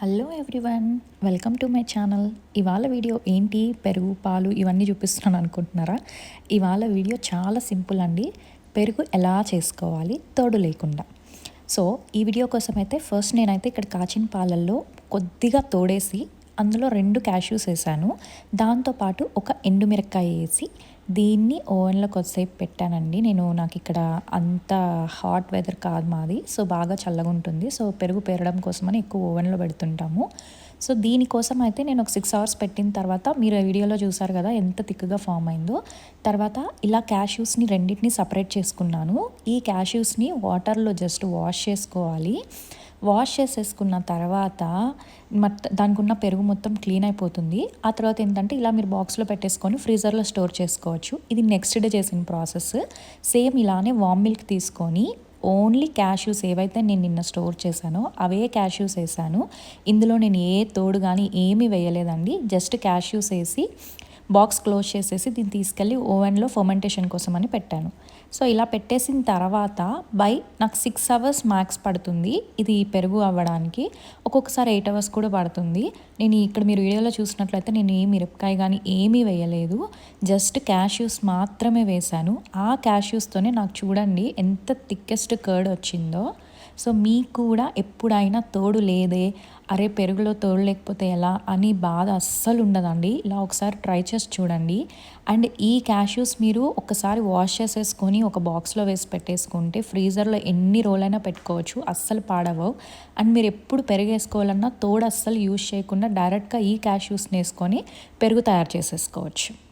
Hello everyone welcome to my channel ఇవాళ video ఏంటి? పెరుగు పాలు ఇవన్నీ చూపిస్తున్నాను అనుకుంటున్నారా? ఇవాళ వీడియో చాలా సింపుల్ అండి. పెరుగు ఎలా చేసుకోవాలి? తోడు లేకుండా. సో ఈ వీడియో కోసం అయితే ఫస్ట్ నేనైతే ఇక్కడ కాచిన పాలల్లో కొద్దిగా తోడేసి అందులో రెండు క్యాష్యూస్ వేసాను. దాంతోపాటు ఒక ఎండుమిరకాయ వేసి దీన్ని ఓవెన్లో కొద్దిసేపు పెట్టానండి. నేను నాకు ఇక్కడ అంత హాట్ వెదర్ కాదు మాది. సో బాగా చల్లగా ఉంటుంది సో పెరుగు పేరడం కోసమని ఎక్కువ ఓవెన్లో పెడుతుంటాము. సో దీనికోసం అయితే నేను ఒక సిక్స్ అవర్స్ పెట్టిన తర్వాత మీరు వీడియోలో చూసారు కదా ఎంత థిక్గా ఫామ్ అయిందో. తర్వాత ఇలా క్యాష్యూస్ని రెండింటిని సపరేట్ చేసుకున్నాను. ఈ క్యాష్యూస్ని వాటర్లో జస్ట్ వాష్ చేసుకోవాలి. వాష్ చేసేసుకున్న తర్వాత మొత్తం దానికి ఉన్న పెరుగు మొత్తం క్లీన్ అయిపోతుంది. ఆ తర్వాత ఏంటంటే ఇలా మీరు బాక్స్లో పెట్టేసుకొని ఫ్రీజర్లో స్టోర్ చేసుకోవచ్చు. ఇది నెక్స్ట్ డే చేసిన ప్రాసెస్ సేమ్ ఇలానే వామ్ మిల్క్ తీసుకొని ఓన్లీ క్యాష్యూస్ ఏవైతే నేను నిన్న స్టోర్ చేశానో అవే క్యాష్యూస్ వేసాను. ఇందులో నేను ఏ తోడు కానీ ఏమీ వేయలేదండి. జస్ట్ క్యాష్యూస్ వేసి బాక్స్ క్లోజ్ చేసేసి దీన్ని తీసుకెళ్ళి ఓవెన్లో ఫర్మెంటేషన్ కోసం అని పెట్టాను. సో ఇలా పెట్టేసిన తర్వాత బై నాకు సిక్స్ అవర్స్ మ్యాక్స్ పడుతుంది. ఇది పెరుగు అవ్వడానికి. ఒక్కొక్కసారి ఎయిట్ అవర్స్ కూడా పడుతుంది. నేను ఇక్కడ మీరు వీడియోలో చూసినట్లయితే నేను ఏ మిరపకాయ కానీ ఏమీ వేయలేదు. జస్ట్ క్యాష్యూస్ మాత్రమే వేశాను. ఆ క్యాష్యూస్తోనే నాకు చూడండి ఎంత థిక్కెస్ట్ కర్డ్ వచ్చిందో. సో మీకు కూడా ఎప్పుడైనా తోడు లేదే అరే పెరుగులో తోడు లేకపోతే ఎలా అని బాధ అస్సలు ఉండదండి. ఇలా ఒకసారి ట్రై చేసి చూడండి. అండ్ ఈ క్యాష్యూస్ మీరు ఒకసారి వాష్ చేసేసుకొని ఒక బాక్స్లో వేసి పెట్టేసుకుంటే ఫ్రీజర్లో ఎన్ని రోజులైనా పెట్టుకోవచ్చు అస్సలు పాడవవు. అండ్ మీరు ఎప్పుడు పెరుగు వేసుకోవాలన్నా తోడు అస్సలు యూజ్ చేయకుండా డైరెక్ట్గా ఈ క్యాష్యూస్ని వేసుకొని పెరుగు తయారు చేసేసుకోవచ్చు.